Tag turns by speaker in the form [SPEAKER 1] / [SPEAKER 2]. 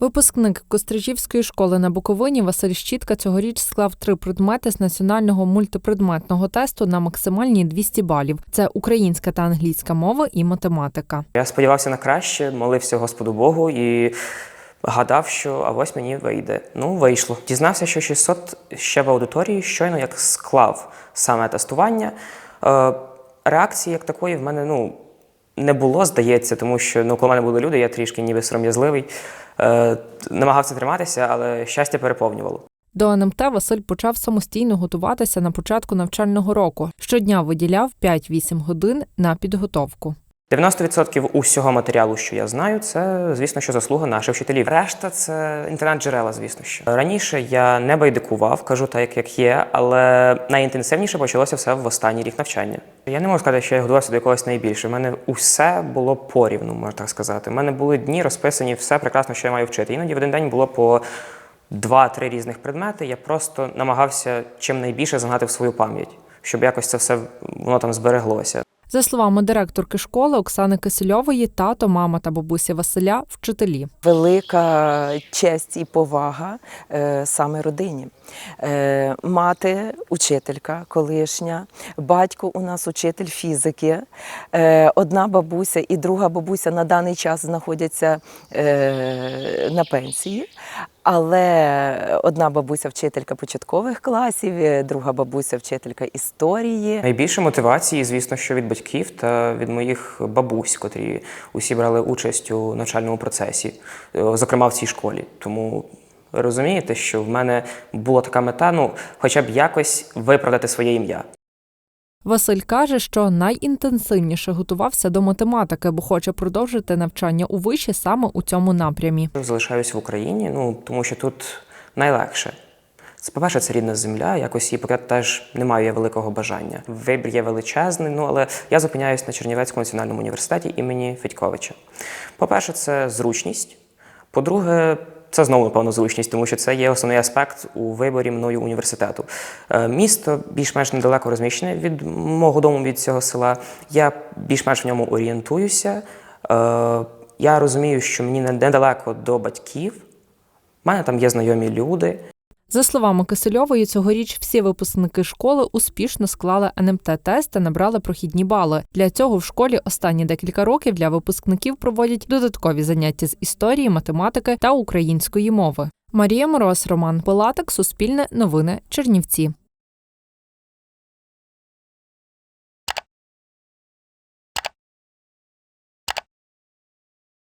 [SPEAKER 1] Випускник Кострижівської школи на Буковині Василь Щітка цьогоріч склав три предмети з національного мультипредметного тесту на максимальні 200 балів. Це українська та англійська мова і математика.
[SPEAKER 2] Я сподівався на краще, молився Господу Богу і гадав, що а ось мені вийде. Ну, вийшло. Дізнався, що 600 ще в аудиторії щойно як склав саме тестування. Е, реакції як такої в мене ну, не було, здається, тому що ну, коли в мене були люди, я трішки ніби сором'язливий. Е, намагався триматися, але щастя переповнювало.
[SPEAKER 1] До НМТ Василь почав самостійно готуватися на початку навчального року. Щодня виділяв 5-8 годин на підготовку.
[SPEAKER 2] 90% усього матеріалу, що я знаю, це, звісно, що заслуга наших вчителів. Решта це інтернет-джерела, звісно що. Раніше я не байдикував, кажу так, як є, але найінтенсивніше почалося все в останній рік навчання. Я не можу сказати, що я готувався до якогось найбільше. У мене усе було порівну, можна так сказати. У мене були дні розписані, все прекрасно, що я маю вчити. Іноді в один день було по два-три різних предмети. Я просто намагався чим найбільше загнати в свою пам'ять, щоб якось це все воно там збереглося.
[SPEAKER 1] За словами директорки школи Оксани Кисельової, тато, мама та бабуся Василя вчителі.
[SPEAKER 3] велика честь і повага е, саме родині. Е, мати учителька колишня, батько у нас учитель фізики, е, одна бабуся і друга бабуся на даний час знаходяться на пенсії. Але одна бабуся вчителька початкових класів, е, друга бабуся вчителька історії.
[SPEAKER 2] Найбільше мотивації, звісно, що від батьків та від моїх бабусь, котрі усі брали участь у навчальному процесі, е, зокрема в цій школі. Тому розумієте, що в мене була така мета, ну, хоча б якось виправдати своє ім'я.
[SPEAKER 1] Василь каже, що найінтенсивніше готувався до математики, бо хоче продовжити навчання у виші саме у цьому напрямі.
[SPEAKER 2] Залишаюсь в Україні, ну тому що тут найлегше. Це, по-перше, це рідна земля, якось її покидати теж не маю я великого бажання. Вибір є величезний, ну але я зупиняюсь на Чернівецькому національному університеті імені Федьковича. По-перше, це зручність. По-друге, це знову, напевно, зручність, тому що це є основний аспект у виборі мною університету. Е, Місто більш-менш недалеко розміщене від мого дому, від цього села. Я більш-менш в ньому орієнтуюся. Е, Я розумію, що мені не- недалеко до батьків. У мене там є знайомі люди.
[SPEAKER 1] За словами Кисельової, цьогоріч всі випускники школи успішно склали НМТ-тест та набрали прохідні бали. Для цього в школі останні декілька років для випускників проводять додаткові заняття з історії, математики та української мови. Марія Мороз, Роман Пилатик, Суспільне новини, Чернівці.